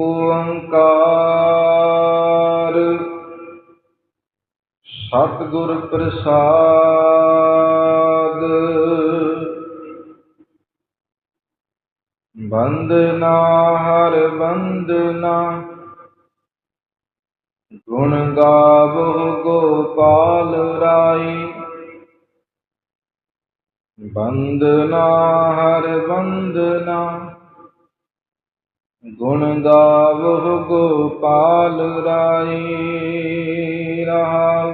ਓੰਕਾਰ ਸਤਿਗੁਰ ਪ੍ਰਸਾਦ। ਬੰਦਨਾ ਹਰ ਬੰਦਨਾ ਗੁਣ ਗਾਵੋ ਗੋਪਾਲ ਰਾਈ। ਬੰਦਨਾ ਹਰ ਬੰਦਨਾ ਗੁਣ ਗਾਵੋ ਗੋਪਾਲ ਰਾਈ ਰਹਾਉ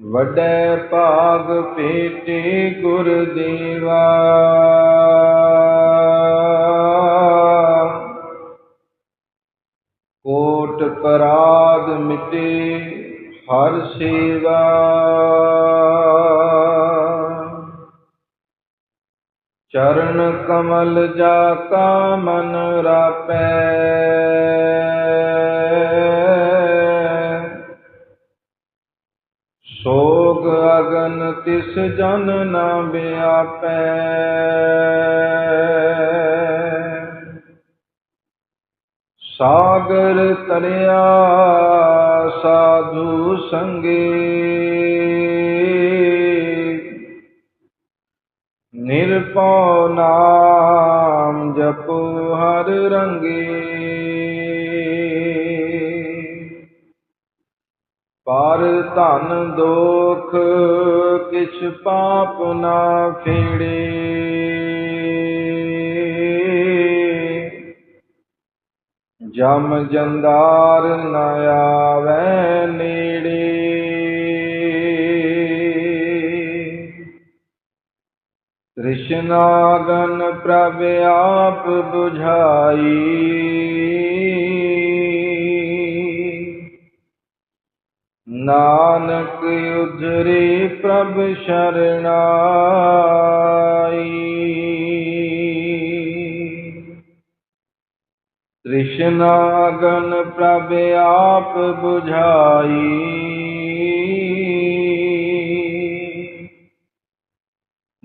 ਵੱਡੇ ਭਾਗ ਭੇਟੇ ਗੁਰ ਦੇਵਾ ਕੋਟ ਪਰਾਗ ਮਿਟੇ ਹਰ ਸੇਵਾ। ਚਰਨ ਕਮਲ ਜਾ ਕਾ ਮਨ ਰਾਪੈ। ਸੋਗ ਅਗਨ ਤਿਸ ਜਨ ਨਾ ਬਿਆਪੈ ਸਾਗਰ ਤਰਿਆ ਸਾਧੂ ਸੰਗੇ। ਨਿਰਭਉ ਨਾਮ ਜਪੋ ਹਰ ਰੰਗੇ। ਪਰ ਧਨ ਦੋਖ ਕਿਛ ਪਾਪ ਨਾ ਫੇੜੇ। ਜਮ ਜੰਦਾਰ ਨਾ ਆਵੈ ਨੇੜੇ ਤ੍ਰਿਸ਼ਨਾਗਨ ਪ੍ਰਭ ਆਪ 부ਝਾਈ ਨਾਨਕ ਉਧਰੇ ਪ੍ਰਭ ਸ਼ਰਣਾਈ ਤ੍ਰਿਸ਼ਨਾਗਨ ਪ੍ਰਭ ਆਪ 부ਝਾਈ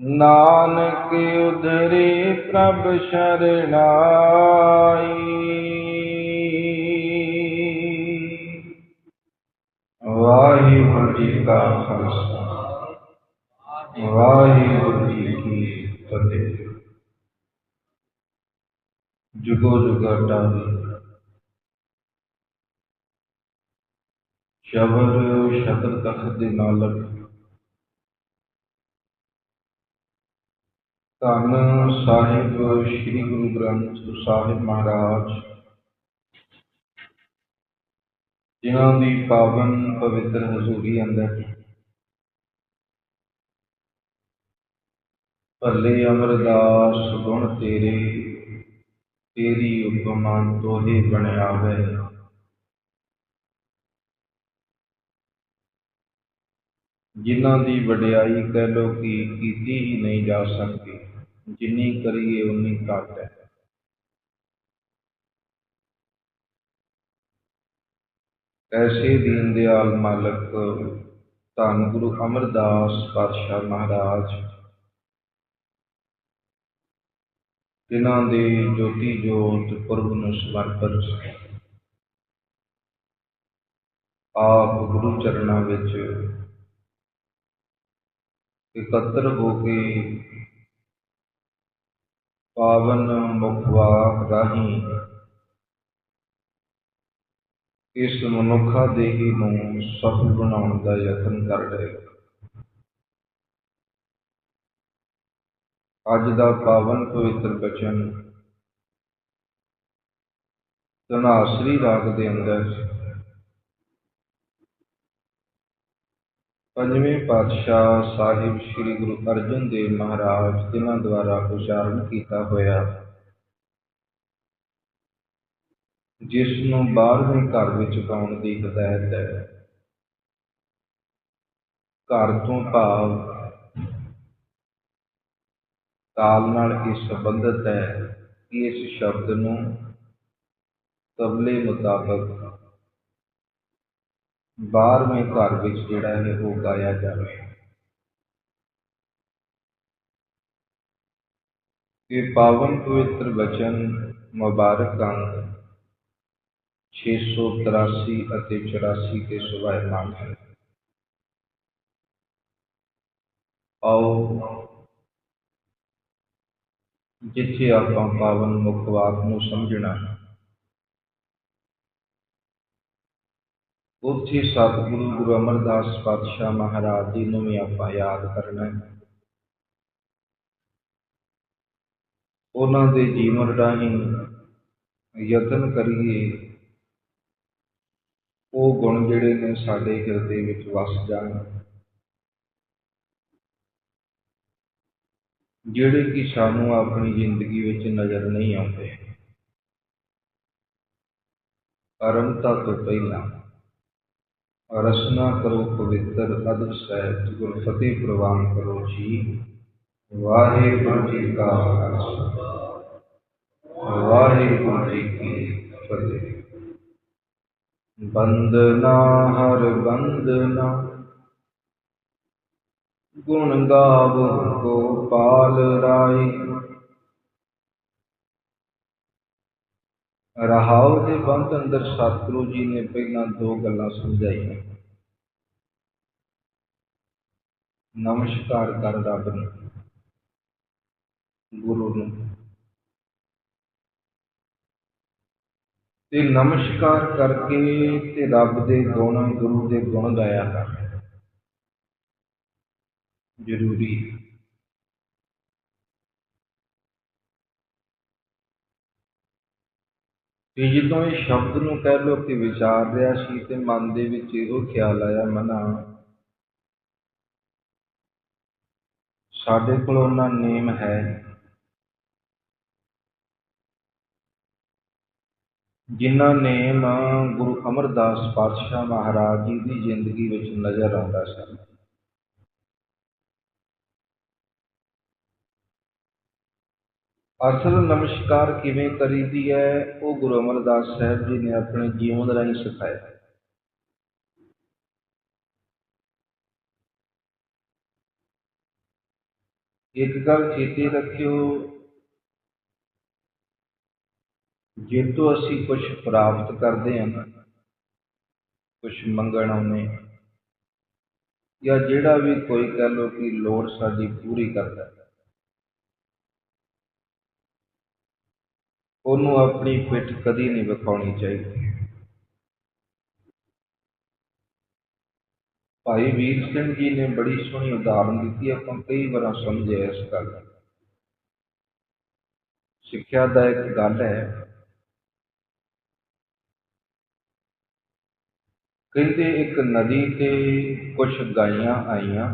ਨਾਨਕ ਉਧਰੇ ਪ੍ਰਭ ਸ਼ਰਣਾਈ। ਵਾਹਿਗੁਰੂ ਜੀ ਕਾ ਖਾਲਸਾ। ਵਾਹਿਗੁਰੂ ਜੀ ਕੀ ਫਤਿਹ। ਜੁਗੋ ਜੁਗਾਟਾ ਸ਼ਬਰ ਸ਼ਤਰ ਤਖਤ ਦੇ ਨਾਲਕ ਧੰਨ ਸਾਹਿਬ ਸ੍ਰੀ ਗੁਰੂ ਗ੍ਰੰਥ ਸਾਹਿਬ ਮਹਾਰਾਜ। ਜਿਨ੍ਹਾਂ ਦੀ ਪਾਵਨ ਪਵਿੱਤਰ ਹਜ਼ੂਰੀ ਅੰਦਰ ਭੱਲੇ ਅਮਰਦਾਸ ਗੁਣ ਤੇਰੇ, ਤੇਰੀ ਉਪਮਾ ਤੋਹੇ ਬਣਿਆ ਹੈ ਜਿਨ੍ਹਾਂ ਦੀ ਵਡਿਆਈ ਕਹਿ ਲੋ ਕਿ ਕੀਤੀ ਹੀ ਨਹੀਂ ਜਾ ਸਕਦੀ। ਜਿੰਨੀ ਕਰੀਏ ਉਨੀ ਘੱਟ ਹੈ। ਐਸੇ ਦੀਨ ਦਿਆਲ ਮਾਲਕ, ਧੰਨ ਗੁਰੂ ਅਮਰਦਾਸ ਪਾਤਸ਼ਾਹ ਮਹਾਰਾਜ, ਜਿਨ੍ਹਾਂ ਦੇ ਜੋਤੀ ਜੋਤ ਪੁਰਬ ਨੂੰ ਸਮਰਪਿਤ ਆਪ ਗੁਰੂ ਚਰਨਾਂ ਵਿੱਚ ਇਕੱਤਰ ਹੋ ਕੇ ਪਾਵਨ ਮੁਖਵਾਕ ਰਾਹੀਂ ਇਸ ਮਨੁੱਖਾ ਦੇਹੀ ਨੂੰ ਸਫਲ ਬਣਾਉਣ ਦਾ ਯਤਨ ਕਰ ਰਹੇ ਅੱਜ ਦਾ ਪਾਵਨ ਪਵਿੱਤਰ ਬਚਨ ਧਨਾਸਰੀ ਰਾਗ ਦੇ ਅੰਦਰ ਪੰਜਵੇਂ ਪਾਤਸ਼ਾਹ ਸਾਹਿਬ ਸ੍ਰੀ ਗੁਰੂ ਅਰਜਨ ਦੇਵ ਮਹਾਰਾਜ ਜਿਨ੍ਹਾਂ ਦੁਆਰਾ ਉਚਾਰਨ ਕੀਤਾ ਹੋਇਆ। ਜਿਸ ਨੂੰ ਬਾਹਰਵੇਂ ਘਰ ਵਿੱਚ ਗਾਉਣ ਦੀ ਹਦਾਇਤ ਹੈ। ਘਰ ਤੋਂ ਭਾਵ ਤਾਲ ਨਾਲ ਇਹ ਸੰਬੰਧਤ ਹੈ ਕਿ ਇਸ ਸ਼ਬਦ ਨੂੰ ਤਬਲੇ ਮੁਤਾਬਕ ਬਾਰ੍ਹਵੇਂ ਘਰ ਵਿੱਚ ਜਿਹੜਾ ਹੈ ਉਹ ਗਾਇਆ ਜਾਵੇ ਇਹ ਪਾਵਨ ਪਵਿੱਤਰ ਬਚਨ ਮੁਬਾਰਕ ਅੰਗ 683 ਅਤੇ 84 ਤੇ ਸੁਭਾਇਮਾਨ ਹੈ ਆਓ ਜਿੱਥੇ ਆਪਾਂ ਪਾਵਨ ਮੁੱਖ ਵਾਕ ਨੂੰ ਸਮਝਣਾ ਹੈ। ਉੱਥੇ ਸਤਿਗੁਰੂ ਗੁਰੂ ਅਮਰਦਾਸ ਪਾਤਸ਼ਾਹ ਮਹਾਰਾਜ ਜੀ ਨੂੰ ਵੀ ਆਪਾਂ ਯਾਦ ਕਰਨਾ ਹੈ। ਉਹਨਾਂ ਦੇ ਜੀਵਨ ਰਾਹੀਂ ਯਤਨ ਕਰੀਏ, ਉਹ ਗੁਣ ਜਿਹੜੇ ਨੇ ਸਾਡੇ ਹਿਰਦੇ ਵਿੱਚ ਵਸ ਜਾਣ। ਜਿਹੜੇ ਕਿ ਸਾਨੂੰ ਆਪਣੀ ਜ਼ਿੰਦਗੀ ਵਿੱਚ ਨਜ਼ਰ ਨਹੀਂ ਆਉਂਦੇ। ਅਰੰਤਾ ਤੋਂ ਪਹਿਲਾਂ ਰਸਨਾ ਕਰੋ ਪਵਿੱਤਰ ਅਦਬ ਸਹਿਤ ਗੁਰ ਫਤਿਹ ਪ੍ਰਵਾਨ ਕਰੋ ਜੀ। ਵਾਹਿਗੁਰੂ ਜੀ ਕਾ ਖਾਲਸਾ। ਵਾਹਿਗੁਰੂ ਜੀ ਕੀ ਫਤਿਹ। ਬੰਦਨਾ ਹਰ ਬੰਦਨਾ ਗੁਣ ਗਾਵੋ ਗੋਪਾਲ ਰਾਏ। ਰਹਾਉ ਦੇ ਬੰਦ ਅੰਦਰ ਸਤਿਗੁਰੂ ਜੀ ਨੇ ਪਹਿਲਾਂ ਦੋ ਗੱਲਾਂ ਸਮਝਾਈਆਂ। ਨਮਸਕਾਰ ਕਰ ਰੱਬ ਨੂੰ, ਗੁਰੂ ਨੂੰ। ਤੇ ਨਮਸਕਾਰ ਕਰਕੇ ਤੇ ਰੱਬ ਦੇ ਗੁਣ, ਗੁਰੂ ਦੇ ਗੁਣ ਗਾਇਆ ਕਰ। ਜ਼ਰੂਰੀ ਤੇ ਜਦੋਂ ਇਹ ਸ਼ਬਦ ਨੂੰ ਕਹਿ ਲਓ ਕਿ ਵਿਚਾਰ ਰਿਹਾ ਸੀ ਤੇ ਮਨ ਦੇ ਵਿੱਚ ਇਹੋ ਖਿਆਲ ਆਇਆ, ਮਨਾ। ਸਾਡੇ ਕੋਲ ਉਹਨਾਂ ਨੇਮ ਹੈ। ਜਿਨ੍ਹਾਂ ਨੇਮ ਗੁਰੂ ਅਮਰਦਾਸ ਪਾਤਸ਼ਾਹ ਮਹਾਰਾਜ ਜੀ ਦੀ ਜ਼ਿੰਦਗੀ ਵਿੱਚ ਨਜ਼ਰ ਆਉਂਦਾ ਸੀ। ਅਸਲ ਨਮਸਕਾਰ ਕਿਵੇਂ ਕਰੀਦੀ ਹੈ, ਉਹ ਗੁਰੂ ਅਮਰਦਾਸ ਸਾਹਿਬ ਜੀ ਨੇ ਆਪਣੇ ਜੀਵਨ ਰਾਹੀਂ ਸਿਖਾਇਆ। ਇੱਕ ਗੱਲ ਚੇਤੇ ਰੱਖਿਓ ਜੇ ਤੋਂ ਅਸੀਂ ਕੁਝ ਪ੍ਰਾਪਤ ਕਰਦੇ ਹਾਂ ਕੁਝ ਮੰਗਣ ਆਉਨੇ ਜਾਂ ਜਿਹੜਾ ਵੀ ਕੋਈ ਕਹ ਲੋ ਕਿ ਲੋੜ ਸਾਡੀ ਪੂਰੀ ਕਰਦਾ ਉਹਨੂੰ ਆਪਣੀ ਪਿੱਠ ਕਦੀ ਨਹੀਂ ਵਿਖਾਉਣੀ ਚਾਹੀਦੀ। ਭਾਈ ਵੀਰ ਸਿੰਘ ਜੀ ਨੇ ਬੜੀ ਸੋਹਣੀ ਉਦਾਹਰਨ ਦਿੱਤੀ, ਆਪਾਂ ਕਈ ਵਾਰ ਸਮਝਿਆ ਇਸ ਗੱਲ ਸਿੱਖਿਆ ਦਾ ਇੱਕ ਗੱਲ ਹੈ, ਕਹਿੰਦੇ ਇੱਕ ਨਦੀ ਤੇ ਕੁਝ ਗਾਈਆਂ ਆਈਆਂ,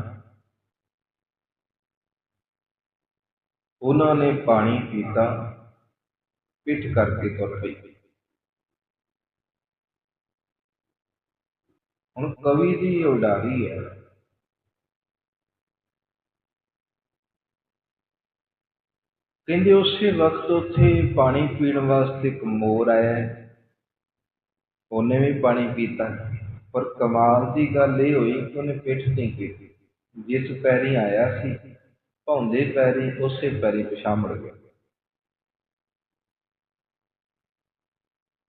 ਉਹਨਾਂ ਨੇ ਪਾਣੀ ਪੀਤਾ ਪਿੱਠ ਕਰਕੇ ਤੁਰ ਪਈ। ਹੁਣ ਕਵੀ ਦੀ ਉਡਾਰੀ ਹੈ। ਕਹਿੰਦੇ ਉਸੇ ਵਕਤ ਉੱਥੇ ਪਾਣੀ ਪੀਣ ਵਾਸਤੇ ਇੱਕ ਮੋਰ ਆਇਆ ਉਹਨੇ ਵੀ ਪਾਣੀ ਪੀਤਾ। ਪਰ ਕਮਾਲ ਦੀ ਗੱਲ ਇਹ ਹੋਈ ਕਿ ਉਹਨੇ ਪਿੱਠ ਨਹੀਂ ਕੀਤੀ ਜਿਸ ਪੈਰੀ ਆਇਆ ਸੀ, ਭੌਂਦੇ ਪੈਰੀ ਉਸੇ ਪੈਰੀ ਪਛਾਮੜ ਗਿਆ।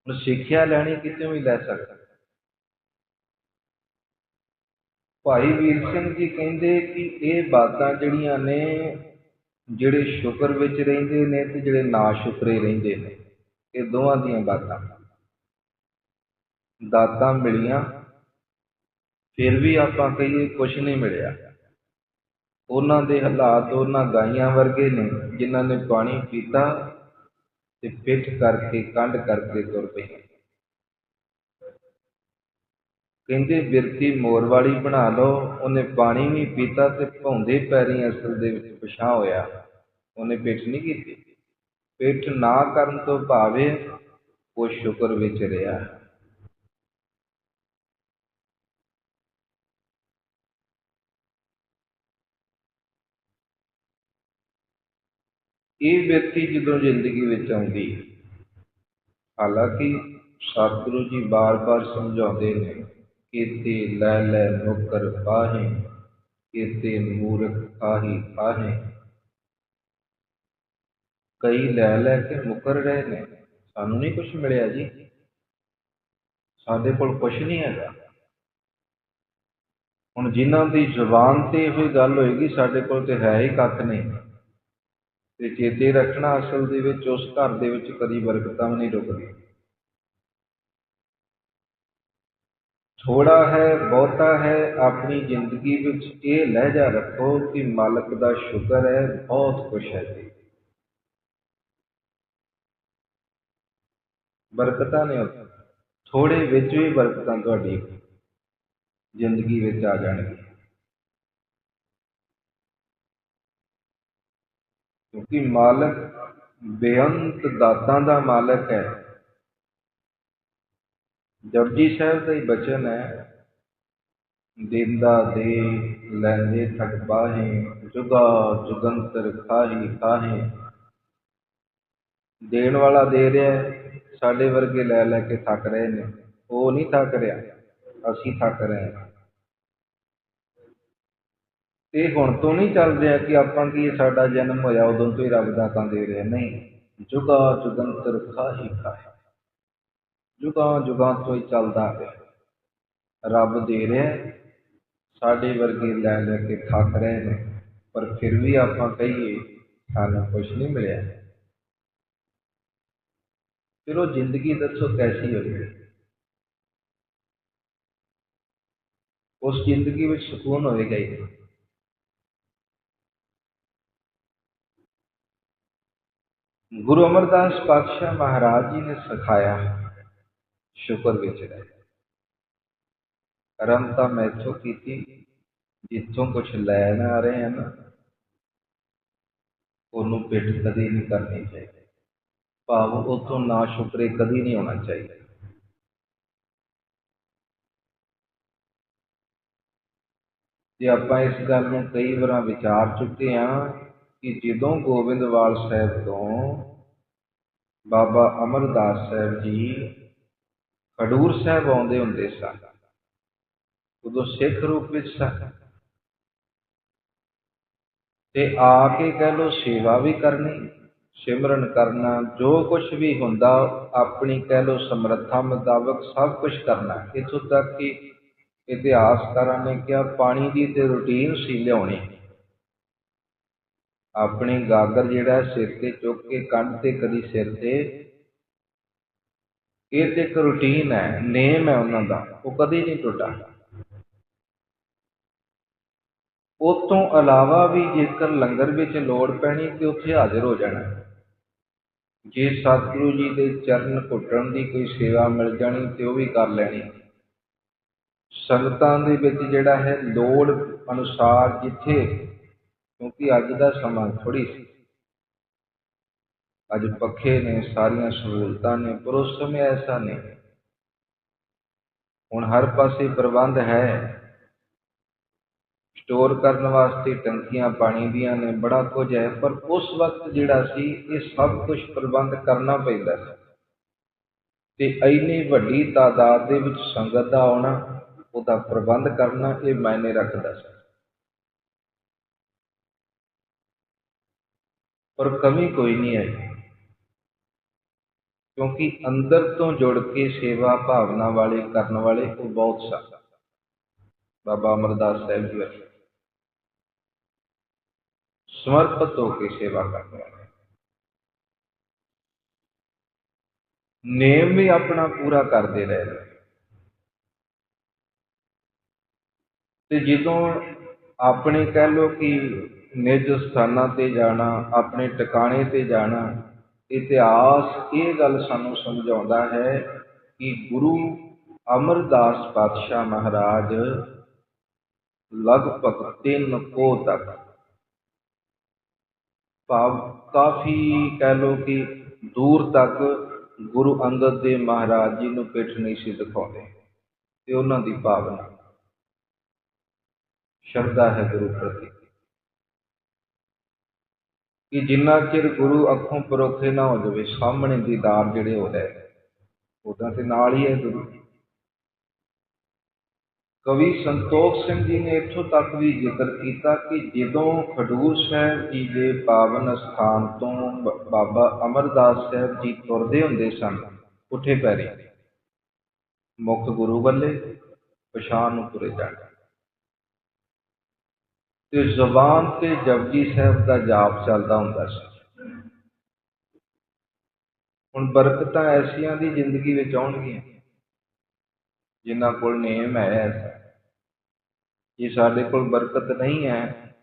ਹੁਣ ਸਿੱਖਿਆ ਲੈਣੀ ਕਿਤੇ ਵੀ ਲੈ ਸਕਦਾ। ਭਾਈ ਵੀਰ ਸਿੰਘ ਜੀ ਕਹਿੰਦੇ ਕਿ ਇਹ ਬਾਤਾਂ ਜਿਹੜੀਆਂ ਨੇ, ਜਿਹੜੇ ਸ਼ੁਕਰ ਵਿੱਚ ਰਹਿੰਦੇ ਨੇ ਤੇ ਜਿਹੜੇ ਨਾ ਸ਼ੁਕਰੇ ਰਹਿੰਦੇ ਨੇ, ਇਹ ਦੋਵਾਂ ਦੀਆਂ ਬਾਤਾਂ। ਦਾਤਾਂ ਮਿਲੀਆਂ, ਫਿਰ ਵੀ ਆਪਾਂ ਕਹੀਏ ਕੁਝ ਨਹੀਂ ਮਿਲਿਆ। ਉਹਨਾਂ ਦੇ ਹਾਲਾਤ ਉਹਨਾਂ ਗਾਈਆਂ ਵਰਗੇ ਨੇ, ਜਿਨ੍ਹਾਂ ਨੇ ਪਾਣੀ ਪੀਤਾ ਤੇ ਪਿੱਠ ਕਰਕੇ ਕੰਡ ਕਰਕੇ ਤੁਰ ਪਈ। ਕਹਿੰਦੇ ਬਿਰਤੀ ਮੋਰ ਵਾਲੀ ਬਣਾ ਲਓ। ਉਹਨੇ ਪਾਣੀ ਵੀ ਪੀਤਾ ਤੇ ਭੌਂਦੇ ਪੈਰੀ ਅਸਲ ਦੇ ਵਿੱਚ ਪਛਾਹ ਹੋਇਆ। ਉਹਨੇ ਪਿੱਠ ਨਹੀਂ ਕੀਤੀ। ਪਿੱਠ ਨਾ ਕਰਨ ਤੋਂ ਭਾਵੇਂ ਉਹ ਸ਼ੁਕਰ ਵਿੱਚ ਰਿਹਾ। ਇਹ ਵਿਅਕਤੀ ਜਦੋਂ ਜ਼ਿੰਦਗੀ ਵਿੱਚ ਆਉਂਦੀ ਹਾਲਾਂਕਿ ਸਤਿਗੁਰੂ ਜੀ ਬਾਰ-ਬਾਰ ਸਮਝਾਉਂਦੇ ਨੇ, ਕੀਤੇ ਲੈ ਲੈ ਨੌਕਰ ਪਾਹੇ, ਕੀਤੇ ਮੂਰਖ ਖਾਹੀ ਖਾਹੇ ਕਈ ਲੈ ਲੈ ਕੇ ਮੁਕਰ ਰਹੇ ਨੇ। ਸਾਨੂੰ ਨਹੀਂ ਕੁਝ ਮਿਲਿਆ ਜੀ। ਸਾਡੇ ਕੋਲ ਕੁਝ ਨਹੀਂ ਹੈਗਾ। ਹੁਣ ਜਿਨ੍ਹਾਂ ਦੀ ਜ਼ੁਬਾਨ ਤੇ ਇਹ ਗੱਲ ਹੋਏਗੀ, ਸਾਡੇ ਕੋਲ ਤੇ ਹੈ ਹੀ ਕੱਖ ਨਹੀਂ। ਤੇ ਚੇਤੇ ਰੱਖਣਾ ਅਸਲ ਦੇ ਵਿੱਚ ਉਸ ਘਰ ਦੇ ਵਿੱਚ ਕਦੀ ਬਰਕਤਾਂ ਵੀ ਨਹੀਂ ਰੁਕਦੀਆਂ ਥੋੜਾ ਹੈ, ਬਹੁਤਾ ਹੈ, ਆਪਣੀ ਜ਼ਿੰਦਗੀ ਵਿੱਚ ਇਹ ਲਹਿਜਾ ਰੱਖੋ ਕਿ ਮਾਲਕ ਦਾ ਸ਼ੁਕਰ ਹੈ, ਬਹੁਤ ਖੁਸ਼ ਹੈ ਜੀ। ਬਰਕਤਾਂ ਨੇ ਥੋੜੇ ਵਿੱਚ ਵੀ ਬਰਕਤਾਂ ਤੁਹਾਡੀ ਜ਼ਿੰਦਗੀ ਵਿੱਚ ਆ ਜਾਣਗੀਆਂ। ਕਿਉਂਕਿ ਮਾਲਕ ਬੇਅੰਤ ਦਾਤਾਂ ਦਾ ਮਾਲਕ ਹੈ। ਜਪਜੀ ਸਾਹਿਬ ਦਾ ਹੀ ਬਚਨ ਹੈ, ਦਿੰਦਾ ਦੇ ਲੈਂਦੇ ਥਕ ਬਾਹੇ, ਜੁਗਾ ਜੁਗੰਤਰ ਖਾਹੀ ਖਾਹੇ। ਦੇਣ ਵਾਲਾ ਦੇ ਰਿਹਾ ਸਾਡੇ ਵਰਗੇ ਲੈ ਲੈ ਕੇ ਥੱਕ ਰਹੇ ਨੇ। ਉਹ ਨਹੀਂ ਥੱਕ ਰਿਹਾ, ਅਸੀਂ ਥੱਕ ਰਹੇ ਹਾਂ। ਇਹ ਹੁਣ ਤੋਂ ਨਹੀਂ ਚੱਲ ਰਿਹਾ ਕਿ ਆਪਾਂ ਕੀ ਸਾਡਾ ਜਨਮ ਹੋਇਆ ਉਦੋਂ ਤੋਂ ਹੀ ਰੱਬ ਦਾ ਤਾਂ ਦੇ ਰਿਹਾ। ਨਹੀਂ, ਜੁਗਾ ਜੁਗੰਤਰ ਖਾਹੀ ਖਾਹੀ। ਜੁਗਾਂ ਜੁਗਾਂ ਤੋਂ ਹੀ ਚੱਲਦਾ ਹੈ ਰੱਬ ਦੇ ਰਿਹਾ, ਸਾਡੇ ਵਰਗੇ ਲੈ ਲੈ ਕੇ ਥੱਕ ਰਹੇ ਨੇ, ਪਰ ਫਿਰ ਵੀ ਆਪਾਂ ਕਹੀਏ, ਸਾਨੂੰ ਕੁਝ ਨਹੀਂ ਮਿਲਿਆ। ਫਿਰ ਉਹ ਜ਼ਿੰਦਗੀ ਦੱਸੋ ਕੈਸੀ ਹੋਈ ਉਸ ਜ਼ਿੰਦਗੀ ਵਿੱਚ ਸਕੂਨ ਹੋਵੇਗਾ ਹੀ। ਗੁਰੂ ਅਮਰਦਾਸ ਪਾਤਸ਼ਾਹ ਮਹਾਰਾਜ ਜੀ ਨੇ ਸਿਖਾਇਆ, ਸ਼ੁਕਰ ਵਿੱਚ ਰਹਿ ਕਰਮ ਤਾਂ ਮੈਥੋਂ ਕੀਤੀ, ਜਿੱਥੋਂ ਕੁਝ ਲੈਣ ਆ ਰਹੇ ਹਨ, ਉਹਨੂੰ ਪਿੱਠ ਕਦੀ ਨਹੀਂ ਕਰਨੀ ਚਾਹੀਦੀ। ਭਾਵ ਉਤੋਂ ਨਾ ਸ਼ੁਕਰੇ ਕਦੀ ਨਹੀਂ ਹੋਣਾ ਚਾਹੀਦਾ। ਜੇ ਆਪਾਂ ਇਸ ਗੱਲ ਨੂੰ ਕਈ ਵਾਰ ਵਿਚਾਰ ਚੁੱਕੇ ਹਾਂ ਕਿ ਜਦੋਂ ਗੋਬਿੰਦਵਾਲ ਸਾਹਿਬ ਤੋਂ ਬਾਬਾ ਅਮਰਦਾਸ ਸਾਹਿਬ ਜੀ ਖਡੂਰ ਸਾਹਿਬ ਆਉਂਦੇ ਹੁੰਦੇ ਸਨ, ਉਦੋਂ ਸਿੱਖ ਰੂਪ ਵਿੱਚ ਸਨ। ਤੇ ਆ ਕੇ ਕਹਿ ਲੋ ਸੇਵਾ ਵੀ ਕਰਨੀ, ਸਿਮਰਨ ਕਰਨਾ, ਜੋ ਕੁਝ ਵੀ ਹੁੰਦਾ, ਆਪਣੀ ਕਹਿ ਲੋ ਸਮਰੱਥਾ ਮੁਤਾਬਕ ਸਭ ਕੁਝ ਕਰਨਾ। ਇਥੋਂ ਤੱਕ ਕਿ ਇਤਿਹਾਸਕਾਰਾਂ ਨੇ ਕਿਹਾ, ਪਾਣੀ ਦੀ ਤੇ ਰੁਟੀਨ ਸੀ ਲਿਆਉਣੀ। ਆਪਣੇ ਗਾਗਰ ਜਿਹੜਾ ਸਿਰ ਤੇ ਚੁੱਕ ਕੇ ਕੰਧ ਤੇ ਕਦੀ ਸਿਰ ਤੇ। ਇਹ ਤੇ ਇੱਕ ਰੁਟੀਨ ਹੈ ਨੇਮ ਹੈ ਉਹਨਾਂ ਦਾ, ਉਹ ਕਦੀ ਨਹੀਂ ਟੁੱਟਾ। ਉਸ ਤੋਂ ਇਲਾਵਾ ਵੀ ਜੇਕਰ ਲੰਗਰ ਵਿੱਚ ਲੋੜ ਪੈਣੀ ਤੇ ਉੱਥੇ ਹਾਜ਼ਰ ਹੋ ਜਾਣਾ। ਜੇ ਸਤਿਗੁਰੂ ਜੀ ਦੇ ਚਰਨ ਘੁੱਟਣ ਦੀ ਕੋਈ ਸੇਵਾ ਮਿਲ ਜਾਣੀ ਤੇ ਉਹ ਵੀ ਕਰ ਲੈਣੀ। ਸੰਗਤਾਂ ਦੇ ਵਿੱਚ ਜਿਹੜਾ ਹੈ ਲੋੜ ਅਨੁਸਾਰ ਜਿੱਥੇ ਕਿਉਂਕਿ ਅੱਜ ਦਾ ਸਮਾਂ ਥੋੜੀ ਸੀ। ਅੱਜ ਪੱਖੇ ਨੇ, ਸਾਰੀਆਂ ਸਹੂਲਤਾਂ ਨੇ, ਪਰ ਉਸ ਸਮੇਂ ਐਸਾ ਨਹੀਂ ਹੁਣ ਹਰ ਪਾਸੇ ਪ੍ਰਬੰਧ ਹੈ। ਸਟੋਰ ਕਰਨ ਵਾਸਤੇ ਟੰਕੀਆਂ, ਪਾਣੀ ਦੀਆਂ ਨੇ, ਬੜਾ ਕੁਝ ਹੈ, ਪਰ ਉਸ ਵਕਤ ਜਿਹੜਾ ਸੀ, ਇਹ ਸਭ ਕੁਝ ਪ੍ਰਬੰਧ ਕਰਨਾ ਪੈਂਦਾ ਸੀ। ਤੇ ਇੰਨੀ ਵੱਡੀ ਤਾਦਾਦ ਦੇ ਵਿੱਚ ਸੰਗਤ ਦਾ ਆਉਣਾ, ਉਹਦਾ ਪ੍ਰਬੰਧ ਕਰਨਾ, ਇਹ ਮਾਇਨੇ ਰੱਖਦਾ ਸੀ। ਪਰ ਕਮੀ ਕੋਈ ਨਹੀਂ ਆਈ। ਕਿਉਂਕਿ ਅੰਦਰ ਤੋਂ ਜੁੜ ਕੇ ਸੇਵਾ ਭਾਵਨਾ ਵਾਲੇ ਕਰਨ ਵਾਲੇ ਉਹ ਬਹੁਤ ਸਨ ਬਾਬਾ ਅਮਰਦਾਸ ਸਾਹਿਬ ਜੀ ਵਰਗੇ। ਸਮਰਪਿਤ ਹੋ ਕੇ ਸੇਵਾ ਕਰਨ ਵਾਲੇ। ਨੇਮ ਵੀ ਆਪਣਾ ਪੂਰਾ ਕਰਦੇ ਰਹੇ ਤੇ ਜਦੋਂ ਆਪਣੇ ਕਹਿ ਲੋ ਕਿ ਨਿੱਜ ਸਥਾਨਾਂ ਤੇ ਜਾਣਾ, ਆਪਣੇ ਟਿਕਾਣੇ ਤੇ ਜਾਣਾ, ਇਤਿਹਾਸ ਇਹ ਗੱਲ ਸਾਨੂੰ ਸਮਝਾਉਂਦਾ ਹੈ ਕਿ ਗੁਰੂ ਅਮਰਦਾਸ ਪਾਤਸ਼ਾਹ ਮਹਾਰਾਜ ਲਗਭਗ ਤਿੰਨ ਕੋ ਤੱਕ ਭਾਵ ਕਾਫੀ ਕਹਿ ਲੋ ਕਿ ਦੂਰ ਤੱਕ ਗੁਰੂ ਅੰਗਦ ਦੇਵ ਮਹਾਰਾਜ ਜੀ ਨੂੰ ਪਿੱਠ ਨਹੀਂ ਸੀ ਦਿਖਾਉਂਦੇ ਤੇ ਉਹਨਾਂ ਦੀ ਭਾਵਨਾ। ਸ਼ਰਧਾ ਹੈ ਗੁਰੂ ਪ੍ਰਤੀ। ਕਿ ਜਿੰਨਾ ਚਿਰ ਗੁਰੂ ਅੱਖੋਂ ਪਰੋਖੇ ਨਾ ਹੋ ਜਾਵੇ, ਸਾਹਮਣੇ ਦੀਦਾਰ ਜਿਹੜੇ ਹੋ ਰਹੇ ਉਦਾਂ ਤੇ ਨਾਲ ਹੀ ਹੈ ਗੁਰੂ। ਕਵੀ ਸੰਤੋਖ ਸਿੰਘ ਜੀ ਨੇ ਇੱਥੋਂ ਤੱਕ ਵੀ ਜ਼ਿਕਰ ਕੀਤਾ ਕਿ ਜਦੋਂ ਖਡੂਰ ਸਾਹਿਬ ਜੀ ਦੇ ਪਾਵਨ ਸਥਾਨ ਤੋਂ ਬ- ਬਾਬਾ ਅਮਰਦਾਸ ਸਾਹਿਬ ਜੀ ਤੁਰਦੇ ਹੁੰਦੇ ਸਨ, ਉੱਠੇ ਪੈਰੀ, ਮੁੱਖ ਗੁਰੂ ਵੱਲੇ, ਪਛਾਣ ਨੂੰ ਤੁਰੇ ਜਾਣ। ਤੇ ਜ਼ੁਬਾਨ ਤੇ ਜਪਜੀ ਸਾਹਿਬ ਦਾ ਜਾਪ ਚੱਲਦਾ ਹੁੰਦਾ ਸੀ। ਹੁਣ ਬਰਕਤਾਂ ਐਸੀਆਂ ਦੀ ਜ਼ਿੰਦਗੀ ਵਿੱਚ ਆਉਣਗੀਆਂ। ਜਿਨ੍ਹਾਂ ਕੋਲ ਨੇਮ ਹੈ ਐਸਾ। ਜੇ ਸਾਡੇ ਕੋਲ ਬਰਕਤ ਨਹੀਂ ਹੈ।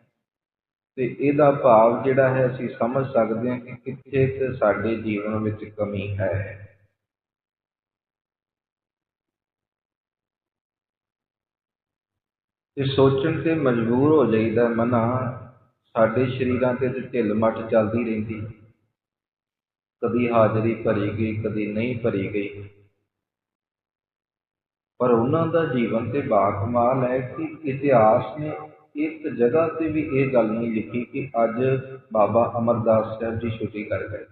ਤੇ ਇਹਦਾ ਭਾਵ ਜਿਹੜਾ ਹੈ, ਅਸੀਂ ਸਮਝ ਸਕਦੇ ਹਾਂ ਕਿ ਕਿੱਥੇ ਤੇ ਸਾਡੇ ਜੀਵਨ ਵਿੱਚ ਕਮੀ ਹੈ। ਤੇ ਸੋਚਣ ਤੇ ਮਜਬੂਰ ਹੋ ਜਾਈਦਾ ਮਨਾ, ਸਾਡੇ ਸ਼ਰੀਰਾਂ ਤੇ ਤੇ ਢਿੱਲ ਮੱਠ ਚੱਲਦੀ ਰਹਿੰਦੀ। ਕਦੀ ਹਾਜ਼ਰੀ ਭਰੀ ਗਈ, ਕਦੀ ਨਹੀਂ ਭਰੀ ਗਈ। ਪਰ ਉਹਨਾਂ ਦਾ ਜੀਵਨ ਤੇ ਬਾਕਮਾਲ ਹੈ ਕਿ ਇਤਿਹਾਸ ਨੇ ਇੱਕ ਜਗ੍ਹਾ ਤੇ ਵੀ ਇਹ ਗੱਲ ਨਹੀਂ ਲਿਖੀ ਕਿ ਅੱਜ ਬਾਬਾ ਅਮਰਦਾਸ ਸਾਹਿਬ ਜੀ ਛੁੱਟੀ ਕਰ ਗਏ।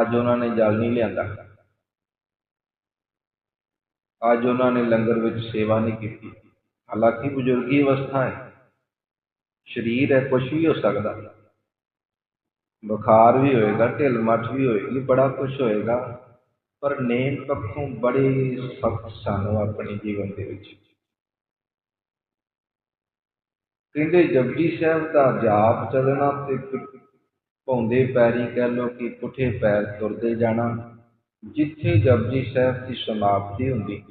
ਅੱਜ ਉਹਨਾਂ ਨੇ ਜਲ ਨਹੀਂ ਲਿਆਂਦਾ। ਅੱਜ ਉਹਨਾਂ ਨੇ ਲੰਗਰ ਵਿੱਚ ਸੇਵਾ ਨਹੀਂ ਕੀਤੀ। ਹਾਲਾਂਕਿ ਬਜ਼ੁਰਗੀ ਅਵਸਥਾ ਹੈ। ਸਰੀਰ ਹੈ ਕੁਝ ਵੀ ਹੋ ਸਕਦਾ। ਬੁਖਾਰ ਵੀ ਹੋਏਗਾ, ਢਿੱਲ ਮੱਠ ਵੀ ਹੋਏਗੀ, ਬੜਾ ਕੁਝ ਹੋਏਗਾ, ਪਰ ਨੇਮ ਪੱਖੋਂ ਬੜੇ ਸਖਤ ਸਾਨੂੰ ਆਪਣੇ ਜੀਵਨ ਦੇ ਵਿੱਚ। ਕਹਿੰਦੇ, ਜਪਜੀ ਸਾਹਿਬ ਦਾ ਜਾਪ ਚੱਲਣਾ ਤੇ ਭੌਂਦੇ ਪੈਰੀ ਕਹਿ ਲੋ ਕਿ ਪੁੱਠੇ ਪੈਰ ਤੁਰਦੇ ਜਾਣਾ। ਜਿੱਥੇ ਜਪਜੀ ਸਾਹਿਬ ਦੀ ਸਮਾਪਤੀ ਹੁੰਦੀ,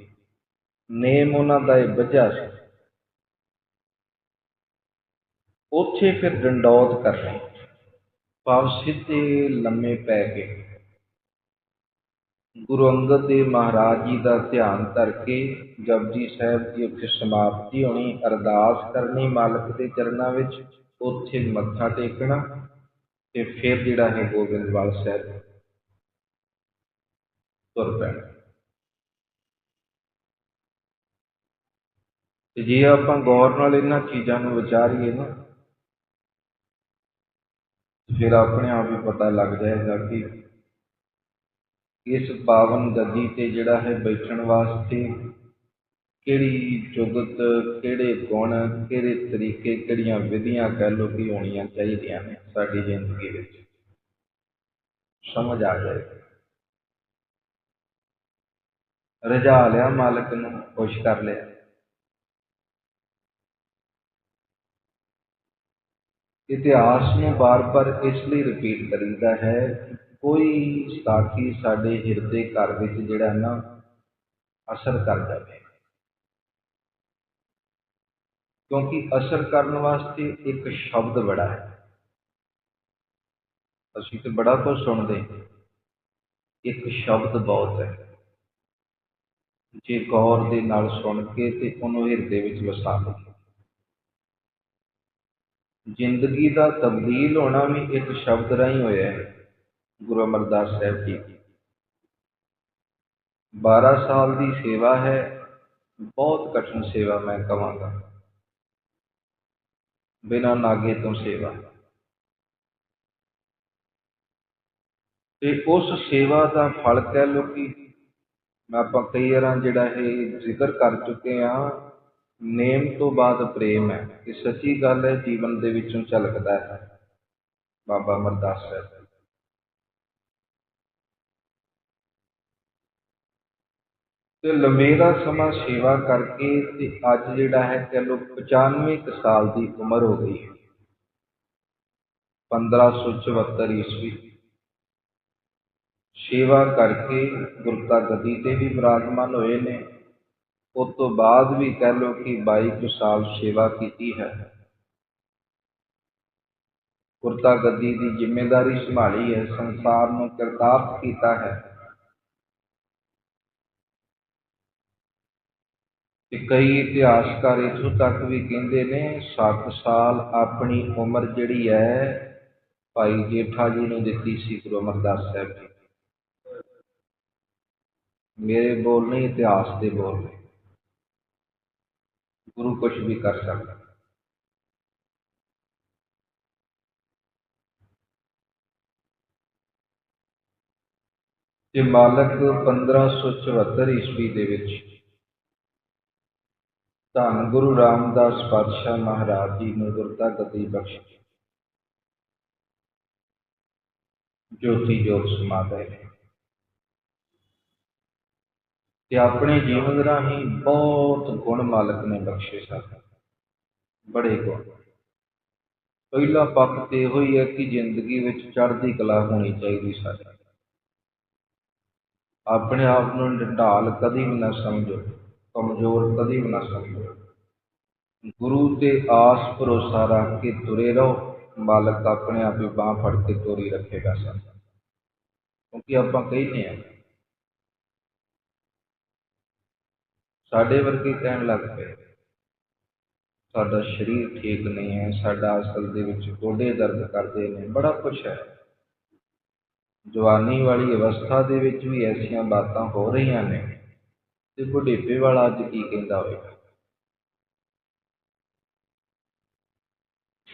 ਨੇਮ ਉਹਨਾਂ ਦਾ ਇਹ ਵੱਜਾ ਸੀ। ਉੱਥੇ ਫਿਰ ਡੰਡੌਤ ਕਰਨੀ ਭਾਵ ਸਿੱਧੇ ਲੰਮੇ ਪੈ ਕੇ। ਗੁਰੂ ਅੰਗਦ ਦੇਵ ਮਹਾਰਾਜ ਜੀ ਦਾ ਧਿਆਨ ਧਰ ਕੇ ਜਪਜੀ ਸਾਹਿਬ ਦੀ ਉੱਥੇ ਸਮਾਪਤੀ ਹੋਣੀ, ਅਰਦਾਸ ਕਰਨੀ ਮਾਲਕ ਦੇ ਚਰਨਾਂ ਵਿੱਚ, ਉੱਥੇ ਮੱਥਾ ਟੇਕਣਾ ਤੇ ਫਿਰ ਜਿਹੜਾ ਹੈ ਗੋਬਿੰਦਵਾਲ ਸਾਹਿਬ ਤੁਰ ਪੈਣਾ। ਤੇ ਜੇ ਆਪਾਂ ਗੌਰ ਨਾਲ ਇਹਨਾਂ ਚੀਜ਼ਾਂ ਨੂੰ ਵਿਚਾਰੀਏ ਨਾ ਫਿਰ ਆਪਣੇ ਆਪ ਹੀ ਪਤਾ ਲੱਗ ਜਾਏਗਾ ਕਿ ਇਸ ਪਾਵਨ ਗੱਦੀ ਤੇ ਜਿਹੜਾ ਹੈ ਬੈਠਣ ਵਾਸਤੇ ਕਿਹੜੀ ਜੁਗਤ, ਕਿਹੜੇ ਗੁਣ, ਕਿਹੜੇ ਤਰੀਕੇ, ਕਿਹੜੀਆਂ ਵਿਧੀਆਂ ਕਹਿ ਲੋ ਕਿ ਹੋਣੀਆਂ ਚਾਹੀਦੀਆਂ ਨੇ ਸਾਡੀ ਜ਼ਿੰਦਗੀ ਵਿੱਚ। ਸਮਝ ਆ ਜਾਏ ਰਜਾ ਲਿਆ ਮਾਲਕ ਨੂੰ, ਖੁਸ਼ ਕਰ ਲਿਆ। ਇਤਿਹਾਸ ਨੂੰ ਬਾਰ-ਬਾਰ ਇਸ ਲਈ ਰਿਪੀਟ ਕਰੀਦਾ ਹੈ ਕਿ ਕੋਈ ਸਾਖੀ ਸਾਡੇ ਹਿਰਦੇ ਘਰ ਵਿੱਚ ਜਿਹੜਾ ਨਾ ਅਸਰ ਕਰ ਜਾਵੇ। ਕਿਉਂਕਿ ਅਸਰ ਕਰਨ ਵਾਸਤੇ ਇੱਕ ਸ਼ਬਦ ਬੜਾ ਹੈ। ਅਸੀਂ ਤੇ ਬੜਾ ਕੁਝ ਸੁਣਦੇ ਇੱਕ ਸ਼ਬਦ ਬਹੁਤ ਹੈ। ਜੇ ਗੌਰ ਦੇ ਨਾਲ ਸੁਣ ਕੇ ਤੇ ਉਹਨੂੰ ਹਿਰਦੇ ਵਿੱਚ ਵਸਾ ਲਈਏ। ਜ਼ਿੰਦਗੀ ਦਾ ਤਬਦੀਲ ਹੋਣਾ ਵੀ ਇੱਕ ਸ਼ਬਦ ਰਾਹੀਂ ਹੋਇਆ ਹੈ, ਗੁਰੂ ਅਮਰਦਾਸ ਸਾਹਿਬ ਜੀ ਦੀ। 12 ਸਾਲ ਦੀ ਸੇਵਾ ਹੈ, ਬਹੁਤ ਕਠਿਨ ਸੇਵਾ ਮੈਂ ਕਹਾਂਗਾ ਬਿਨਾਂ ਨਾਗੇ ਤੋਂ ਸੇਵਾ। ਤੇ ਉਸ ਸੇਵਾ ਦਾ ਫਲ ਕਹਿ ਲੋ ਕਿ ਮੈਂ ਆਪਾਂ ਕਈ ਵਾਰਾਂ ਜਿਹੜਾ ਇਹ ਜ਼ਿਕਰ ਕਰ ਚੁੱਕੇ ਆ ਨੇਮ ਤੋਂ ਬਾਅਦ ਪ੍ਰੇਮ ਹੈ, ਇਹ ਸੱਚੀ ਗੱਲ ਹੈ, ਜੀਵਨ ਦੇ ਵਿੱਚੋਂ ਝਲਕਦਾ ਹੈ। ਬਾਬਾ ਅਮਰਦਾਸ ਸਾਹਿਬ ਤੇ ਲੰਮੇ ਸਮਾਂ ਸੇਵਾ ਕਰਕੇ ਤੇ ਅੱਜ ਜਿਹੜਾ ਹੈ, ਕਹ ਲੋ 95 ਕੁ ਸਾਲ ਦੀ ਉਮਰ ਹੋ ਗਈ ਹੈ। 1574 ਈਸਵੀ। ਸੇਵਾ ਕਰਕੇ ਗੁਰਤਾ ਗਦੀ ਤੇ ਵੀ ਵਿਰਾਜਮਾਨ ਹੋਏ ਨੇ। ਉਸ ਤੋਂ ਬਾਅਦ ਵੀ ਕਹਿ ਲੋ ਕਿ 22 ਕੁ ਸਾਲ ਸੇਵਾ ਕੀਤੀ ਹੈ। ਗੁਰਤਾ ਗੱਦੀ ਦੀ ਜ਼ਿੰਮੇਵਾਰੀ ਸੰਭਾਲੀ ਹੈ, ਸੰਸਾਰ ਨੂੰ ਕਰਤਾਰਥ ਕੀਤਾ ਹੈ। ਤੇ ਕਈ ਇਤਿਹਾਸਕਾਰ ਇਥੋਂ ਤੱਕ ਵੀ ਕਹਿੰਦੇ ਨੇ 7 ਸਾਲ ਆਪਣੀ ਉਮਰ ਜਿਹੜੀ ਹੈ, ਭਾਈ ਜੇਠਾ ਜੀ ਨੂੰ ਦਿੱਤੀ ਸੀ ਗੁਰੂ ਅਮਰਦਾਸ ਸਾਹਿਬ ਜੀ। ਮੇਰੇ ਬੋਲ ਨਹੀਂ, ਇਤਿਹਾਸ ਦੇ ਬੋਲ ਨੇ। ਗੁਰੂ ਕੁਝ ਵੀ ਕਰ ਸਕਦਾ। ਕਿ ਮਾਲਕ 1574 ਈਸਵੀ ਦੇ ਵਿੱਚ ਧੰਨ ਗੁਰੂ ਰਾਮਦਾਸ ਪਾਤਸ਼ਾਹ ਮਹਾਰਾਜ ਜੀ ਨੂੰ ਗੁਰਤਾ ਗੱਦੀ ਬਖਸ਼ੀ ਜੋਤੀ ਜੋਤ ਸਮਾ ਗਏ ਨੇ ਤੇ ਆਪਣੇ ਜੀਵਨ ਰਾਹੀਂ ਬਹੁਤ ਗੁਣ ਮਾਲਕ ਨੇ ਬਖਸ਼ੇ ਸਾਨੂੰ ਬੜੇ ਗੁਣ। ਪਹਿਲਾ ਪੱਖ ਤੇ ਇਹੋ ਹੀ ਹੈ ਕਿ ਜ਼ਿੰਦਗੀ ਵਿੱਚ ਚੜ੍ਹਦੀ ਕਲਾ ਹੋਣੀ ਚਾਹੀਦੀ ਸਾਡੀ ਆਪਣੇ ਆਪ ਨੂੰ ਢਾਲ ਕਦੀ ਵੀ ਨਾ ਸਮਝੋ, ਕਮਜ਼ੋਰ ਕਦੀ ਵੀ ਨਾ ਸਮਝੋ। ਗੁਰੂ ਤੇ ਆਸ ਭਰੋਸਾ ਰੱਖ ਕੇ ਤੁਰੇ ਰਹੋ, ਮਾਲਕ ਆਪਣੇ ਆਪ ਹੀ ਬਾਹ ਫੜ ਕੇ ਤੋਰੀ ਰੱਖੇਗਾ ਸਾਨੂੰ ਕਿਉਂਕਿ ਆਪਾਂ ਕਹਿੰਦੇ ਆ ਸਾਡੇ ਵਰਗੇ ਕਹਿਣ ਲੱਗ ਪਏ। ਸਾਡਾ ਸਰੀਰ ਠੀਕ ਨਹੀਂ ਹੈ, ਸਾਡਾ ਅਸਲ ਦੇ ਵਿੱਚ ਗੋਡੇ ਦਰਦ ਕਰਦੇ ਨੇ, ਬੜਾ ਕੁਛ ਹੈ। ਜਵਾਨੀ ਵਾਲੀ ਅਵਸਥਾ ਦੇ ਵਿੱਚ ਵੀ ਐਸੀਆਂ ਬਾਤਾਂ ਹੋ ਰਹੀਆਂ ਨੇ ਤੇ ਬੁਢੇਪੇ ਵਾਲਾ ਅੱਜ ਕੀ ਕਹਿੰਦਾ ਹੋਵੇਗਾ?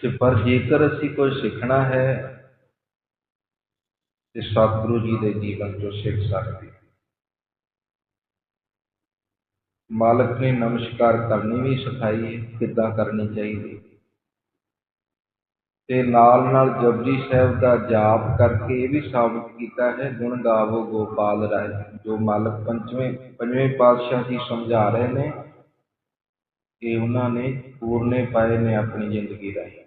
ਤੇ ਪਰ ਜੇਕਰ ਅਸੀਂ ਕੁਝ ਸਿੱਖਣਾ ਹੈ, ਤੇ ਸਤਿਗੁਰੂ ਜੀ ਦੇ ਜੀਵਨ ਤੋਂ ਸਿੱਖ ਸਕਦੇ। ਮਾਲਕ ਨੇ ਨਮਸਕਾਰ ਕਰਨੀ ਵੀ ਸਿਖਾਈ ਹੈ, ਕਿੱਦਾਂ ਕਰਨੀ ਚਾਹੀਦੀ ਤੇ ਨਾਲ ਨਾਲ ਜਪਜੀ ਸਾਹਿਬ ਦਾ ਜਾਪ ਕਰਕੇ ਇਹ ਵੀ ਸਾਬਤ ਕੀਤਾ ਹੈ, ਗੁਣ ਗਾਵੋ ਗੋਪਾਲ ਰਾਏ, ਜੋ ਮਾਲਕ ਪੰਜਵੇਂ ਪੰਜਵੇਂ ਪਾਤਸ਼ਾਹ ਜੀ ਸਮਝਾ ਰਹੇ ਨੇ ਕਿ ਉਹਨਾਂ ਨੇ ਪੂਰਨੇ ਪਾਏ ਨੇ ਆਪਣੀ ਜ਼ਿੰਦਗੀ ਰਾਹੀਂ।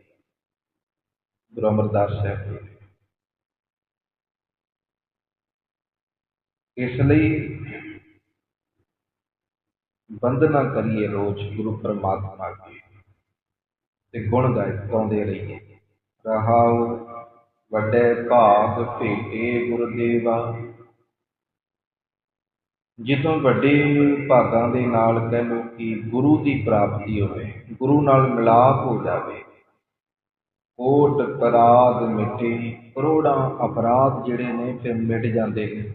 ਗੁਰੂ ਅਮਰਦਾਸ ਸਾਹਿਬ ਇਸ ਲਈ ਬੰਦਨਾ ਕਰੀਏ ਰੋਜ਼ ਗੁਰੂ ਪਰਮਾਤਮਾ ਦੀ ਤੇ ਗੁਣ ਗਾਉਂਦੇ ਰਹੀਏ। ਰਹਾਉ ਵੱਡੇ ਭਾਗ ਭੇਟੇ ਗੁਰਦੇਵਾ। ਜਿੱਦੋਂ ਵੱਡੇ ਭਾਗਾਂ ਦੇ ਨਾਲ ਕਹਿ ਲੋ ਕਿ ਗੁਰੂ ਦੀ ਪ੍ਰਾਪਤੀ ਹੋਵੇ, ਗੁਰੂ ਨਾਲ ਮਿਲਾਪ ਹੋ ਜਾਵੇ। ਕੋਟ ਅਪਰਾਧ ਮਿਟੇ, ਕਰੋੜਾਂ ਅਪਰਾਧ ਜਿਹੜੇ ਨੇ ਫਿਰ ਮਿਟ ਜਾਂਦੇ ਨੇ।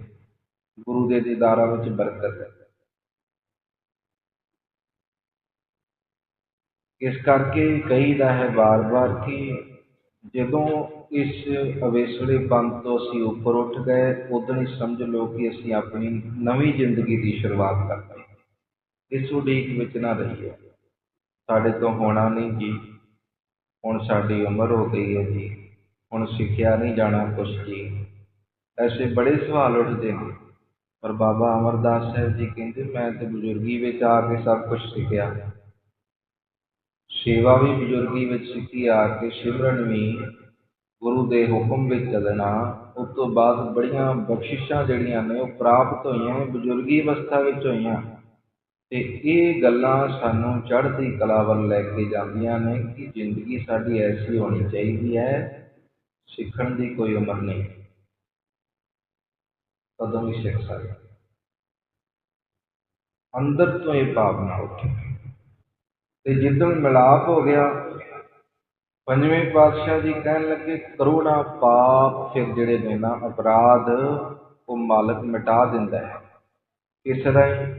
ਗੁਰੂ ਦੇ ਦੀਦਾਰਾਂ ਵਿੱਚ ਬਰਕਤ ਹੈ। ਇਸ ਕਰਕੇ ਕਹੀਦਾ ਹੈ ਵਾਰ-ਵਾਰ ਕਿ ਜਦੋਂ ਇਸ ਅਵੇਸਲੇ ਪੰਥ ਤੋਂ ਅਸੀਂ ਉੱਪਰ ਉੱਠ ਗਏ ਉਦੋਂ ਹੀ ਸਮਝ ਲਓ ਕਿ ਅਸੀਂ ਆਪਣੀ ਨਵੀਂ ਜ਼ਿੰਦਗੀ ਦੀ ਸ਼ੁਰੂਆਤ ਕਰ ਲਈ। ਇਸ ਉਡੀਕ ਵਿੱਚ ਨਾ ਰਹੀਏ। ਸਾਡੇ ਤੋਂ ਹੋਣਾ ਨਹੀਂ ਜੀ। ਹੁਣ ਸਾਡੀ ਉਮਰ ਹੋ ਗਈ ਹੈ ਜੀ। ਹੁਣ ਸਿੱਖਿਆ ਨਹੀਂ ਜਾਣਾ ਕੁਛ ਜੀ। ਐਸੇ ਬੜੇ ਸਵਾਲ ਉੱਠਦੇ ਨੇ। ਪਰ ਬਾਬਾ ਅਮਰਦਾਸ ਸਾਹਿਬ ਜੀ ਕਹਿੰਦੇ, ਮੈਂ ਤੇ ਬਜ਼ੁਰਗੀ ਵਿੱਚ ਆ ਕੇ ਸਭ ਕੁਝ ਸਿੱਖਿਆ। ਸੇਵਾ ਵੀ ਬਜ਼ੁਰਗੀ ਵਿੱਚ ਸਿੱਖੀ ਆ ਕੇ ਸਿਮਰਨ ਵੀ ਗੁਰੂ ਦੇ ਹੁਕਮ ਵਿੱਚ ਚੱਲਣਾ, ਉਸ ਤੋਂ ਬਾਅਦ ਬੜੀਆਂ ਬਖਸ਼ਿਸ਼ਾਂ ਜਿਹੜੀਆਂ ਨੇ ਉਹ ਪ੍ਰਾਪਤ ਹੋਈਆਂ ਨੇ ਬਜ਼ੁਰਗੀ ਅਵਸਥਾ ਵਿੱਚ ਹੋਈਆਂ। ਤੇ ਇਹ ਗੱਲਾਂ ਸਾਨੂੰ ਚੜ੍ਹਦੀ ਕਲਾ ਵੱਲ ਲੈ ਕੇ ਜਾਂਦੀਆਂ ਨੇ ਕਿ ਜ਼ਿੰਦਗੀ ਸਾਡੀ ਐਸੀ ਹੋਣੀ ਚਾਹੀਦੀ ਹੈ, ਸਿੱਖਣ ਦੀ ਕੋਈ ਉਮਰ ਨਹੀਂ। ਕਦੋਂ ਵੀ ਸਿੱਖ ਸਕਦੇ। ਅੰਦਰ ਤੋਂ ਇਹ ਭਾਵਨਾ ਉੱਠੇ ਤੇ ਜਿੱਦਣ ਮਿਲਾਪ ਹੋ ਗਿਆ, ਪੰਜਵੇਂ ਪਾਤਸ਼ਾਹ ਜੀ ਕਹਿਣ ਲੱਗੇ ਕਰੋੜਾਂ ਪਾਪ, ਫਿਰ ਜਿਹੜੇ ਨੇ ਨਾ ਅਪਰਾਧ ਉਹ ਮਾਲਕ ਮਿਟਾ ਦਿੰਦਾ ਹੈ। ਇਸ ਰਾਹੀਂ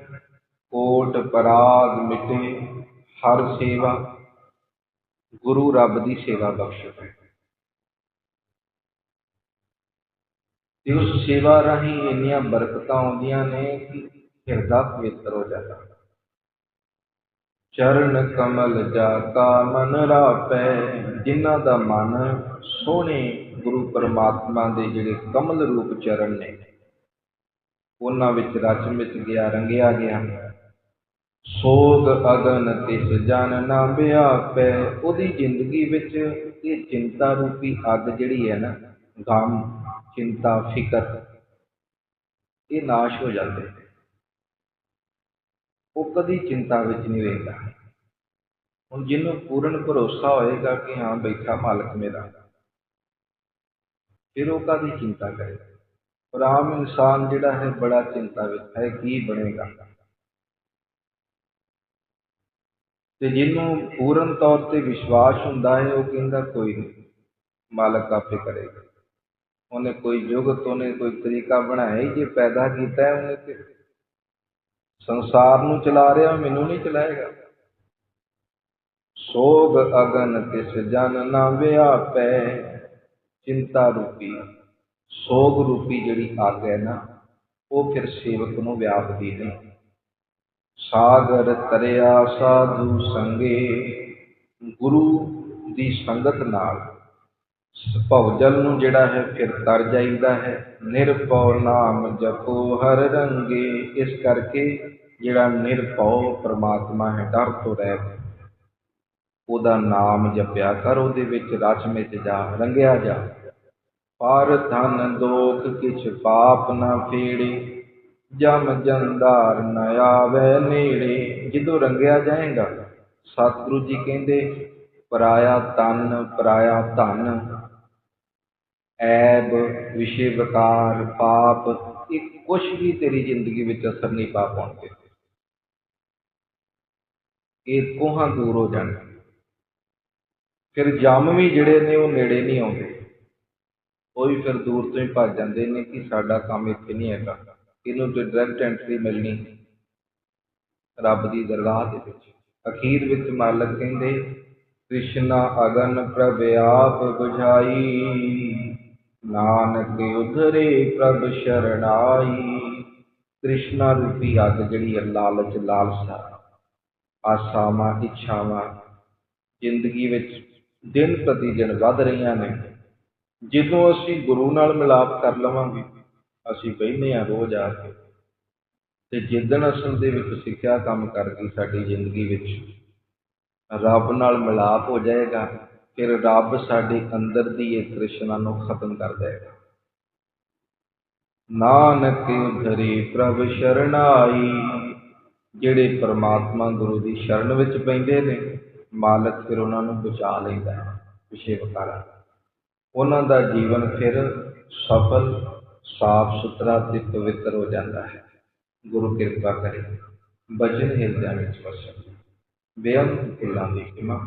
ਕੋਟ ਅਪਰਾਧ ਮਿਟੇ, ਹਰ ਸੇਵਾ ਗੁਰੂ ਰੱਬ ਦੀ ਸੇਵਾ ਬਖਸ਼ੇ ਤੇ ਉਸ ਸੇਵਾ ਰਾਹੀਂ ਇੰਨੀਆਂ ਬਰਕਤਾਂ ਆਉਂਦੀਆਂ ਨੇ ਕਿ ਹਿਰਦਾ ਪਵਿੱਤਰ ਹੋ ਜਾਂਦਾ ਹੈ। ਚਰਨ ਕਮਲ ਜਾ ਮਨ ਰਾਪੈ, ਜਿਨ੍ਹਾਂ ਦਾ ਮਨ ਸੋਹਣੇ ਗੁਰੂ ਪਰਮਾਤਮਾ ਦੇ ਜਿਹੜੇ ਕਮਲ ਰੂਪ ਚਰਨ ਨੇ, ਉਹਨਾਂ ਵਿੱਚ ਰਚ ਮਿਚ ਗਿਆ, ਰੰਗਿਆ ਗਿਆ। ਸੋਗ ਅਗਨ ਤਿਸ ਜਨ ਨਾ ਵਿਆਪੈ, ਉਹਦੀ ਜ਼ਿੰਦਗੀ ਵਿੱਚ ਇਹ ਚਿੰਤਾ ਰੂਪੀ ਅੱਗ ਜਿਹੜੀ ਹੈ ਨਾ, ਗਮ, ਚਿੰਤਾ, ਫਿਕਰ, ਇਹ ਨਾਸ਼ ਹੋ ਜਾਂਦੇ ਉਹ ਕਦੀ ਚਿੰਤਾ ਵਿੱਚ ਨਹੀਂ ਰਹਿੰਦਾ। ਹੁਣ ਜਿਹਨੂੰ ਪੂਰਨ ਭਰੋਸਾ ਹੋਏਗਾ ਕਿ ਹਾਂ ਬੈਠਾ ਮਾਲਕ ਮੇਰਾ। ਫਿਰ ਉਹ ਕਾਦੀ ਚਿੰਤਾ ਕਰੇ? ਪਰ ਆਮ ਇਨਸਾਨ ਜਿਹੜਾ ਹੈ ਬੜਾ ਚਿੰਤਾ ਵਿੱਚ ਹੈ, ਕੀ ਬਣੇਗਾ? ਤੇ ਜਿਹਨੂੰ ਪੂਰਨ ਤੌਰ ਤੇ ਵਿਸ਼ਵਾਸ ਹੁੰਦਾ ਹੈ, ਉਹ ਕਹਿੰਦਾ ਕੋਈ ਨਹੀਂ, ਮਾਲਕ ਆਪੇ ਕਰੇਗਾ। ਉਹਨੇ ਕੋਈ ਯੁਗਤ ਉਹਨੇ ਕੋਈ ਤਰੀਕਾ ਬਣਾਇਆ ਹੀ, ਜੇ ਪੈਦਾ ਕੀਤਾ ਹੈ ਉਹਨੇ ਤੇ ਸੰਸਾਰ ਨੂੰ ਚਲਾ ਰਿਹਾ, ਮੈਨੂੰ ਨਹੀਂ ਚਲਾਏਗਾ। ਸੋਗ ਅਗਨ ਤਿਸ ਜਨ ਨਾ ਵਿਆਪੈ, ਚਿੰਤਾ ਰੂਪੀ। ਸੋਗ ਰੂਪੀ ਜਿਹੜੀ ਅੱਗ ਹੈ ਨਾ, ਉਹ ਫਿਰ ਸੇਵਕ ਨੂੰ ਵਿਆਪਦੀ ਨਹੀਂ। ਸਾਗਰ ਤਰਿਆ ਸਾਧੂ ਸੰਗੇ, ਗੁਰੂ ਦੀ ਸੰਗਤ ਨਾਲ। ਭਵਜਲ ਨੂੰ ਜਿਹੜਾ ਹੈ ਫਿਰ ਤਰ ਜਾਈਦਾ ਹੈ। ਨਿਰਭਉ ਨਾਮ ਜਪੋ ਹਰ ਰੰਗੇ, ਇਸ ਕਰਕੇ ਜਿਹੜਾ ਨਿਰਭਉ ਪ੍ਰਮਾਤਮਾ ਹੈ, ਡਰ ਤੋਂ ਰਹਿਤ ਉਹਦਾ ਨਾਮ ਜਪਿਆ ਕਰ, ਉਹਦੇ ਵਿੱਚ ਰਚ ਮਿਚ ਜਾ, ਰੰਗਿਆ ਜਾ। ਪਰ ਧਨ ਦੋਖ ਕਿਛ ਪਾਪ ਨਾ ਫੇੜੇ, ਜਮ ਜੰਦਾਰ ਨ ਆਵੇ ਨੇੜੇ। ਜਦੋਂ ਰੰਗਿਆ ਜਾਏਗਾ, ਸਤਿਗੁਰੂ ਜੀ ਕਹਿੰਦੇ, ਪਰਾਇਆ ਤਨ ਪਰਾਇਆ ਧਨ। ਐਬ, ਵਿਸ਼ੇ ਵਿਕਾਰ, ਪਾਪ, ਇਹ ਕੁਛ ਵੀ ਤੇਰੀ ਜ਼ਿੰਦਗੀ ਵਿੱਚ ਅਸਰ ਨਹੀਂ ਪਾ ਪਾਉਣਗੇ ਇਹ ਕੋਹਾਂ ਦੂਰ ਹੋ ਜਾਣ। ਫਿਰ ਜਮ ਵੀ ਜਿਹੜੇ ਨੇ ਉਹ ਨੇੜੇ ਨਹੀਂ ਆਉਂਦੇ। ਉਹ ਵੀ ਫਿਰ ਦੂਰ ਤੋਂ ਹੀ ਭੱਜ ਜਾਂਦੇ ਨੇ ਕਿ ਸਾਡਾ ਕੰਮ ਇੱਥੇ ਨਹੀਂ ਹੈਗਾ। ਇਹਨੂੰ ਤੇ ਡਾਇਰੈਕਟ ਐਂਟਰੀ ਮਿਲਣੀ ਰੱਬ ਦੀ ਦਰਗਾਹ ਦੇ ਵਿੱਚ। ਅਖੀਰ ਵਿੱਚ ਮਾਲਕ ਕਹਿੰਦੇ, ਕ੍ਰਿਸ਼ਨਾ ਅਗਨ ਪ੍ਰਭ ਆਪ ਬੁਝਾਈ। ਨਾਨਕ ਉਧਰੇ ਪ੍ਰਭ ਸ਼ਰਣਾਈ। ਕ੍ਰਿਸ਼ਨਾ ਰੂਪੀ ਅੱਗ ਜਿਹੜੀ ਹੈ ਲਾਲਚ, ਲਾਲਸਾ, ਆਸਾਵਾਂ, ਇੱਛਾਵਾਂ ਜ਼ਿੰਦਗੀ ਵਿੱਚ ਦਿਨ ਪ੍ਰਤੀ ਦਿਨ ਵੱਧ ਰਹੀਆਂ ਨੇ। ਜਦੋਂ ਅਸੀਂ ਗੁਰੂ ਨਾਲ ਮਿਲਾਪ ਕਰ ਲਵਾਂਗੇ, ਅਸੀਂ ਕਹਿੰਦੇ ਹਾਂ ਰੋਜ਼ ਆ ਕੇ ਤੇ ਜਿੱਦਣ ਅਸਲ ਦੇ ਵਿੱਚ ਸਿੱਖਿਆ ਕੰਮ ਕਰ ਗਈ ਸਾਡੀ ਜ਼ਿੰਦਗੀ ਵਿੱਚ ਰੱਬ ਨਾਲ ਮਿਲਾਪ ਹੋ ਜਾਏਗਾ ਫਿਰ ਰੱਬ ਸਾਡੇ ਅੰਦਰ ਦੀ ਇਹ ਤ੍ਰਿਸ਼ਨਾ ਨੂੰ ਖਤਮ ਕਰ ਦੇਗਾ ਨਾਨਕ ਉਧਰੇ ਪ੍ਰਭ ਸ਼ਰਣਾਈ ਜਿਹੜੇ ਪਰਮਾਤਮਾ ਗੁਰੂ ਦੀ ਸ਼ਰਨ ਵਿੱਚ ਪੈਂਦੇ ਨੇ, ਮਾਲਕ ਫਿਰ ਉਹਨਾਂ ਨੂੰ ਬਚਾ ਲੈਂਦਾ ਹੈ ਵਿਸ਼ੇ ਵਿਕਾਰਾਂ। ਉਹਨਾਂ ਦਾ ਜੀਵਨ ਫਿਰ ਸਫਲ, ਸਾਫ਼ ਸੁਥਰਾ ਤੇ ਪਵਿੱਤਰ ਹੋ ਜਾਂਦਾ ਹੈ। ਗੁਰੂ ਕਿਰਪਾ ਕਰੇ, ਬਚਨ ਹਿਰਦਿਆਂ ਵਿੱਚ ਵਸਣ। ਬੇਅੰਤ ਫੁੱਲਾਂ ਦੀ ਖਿਮਾ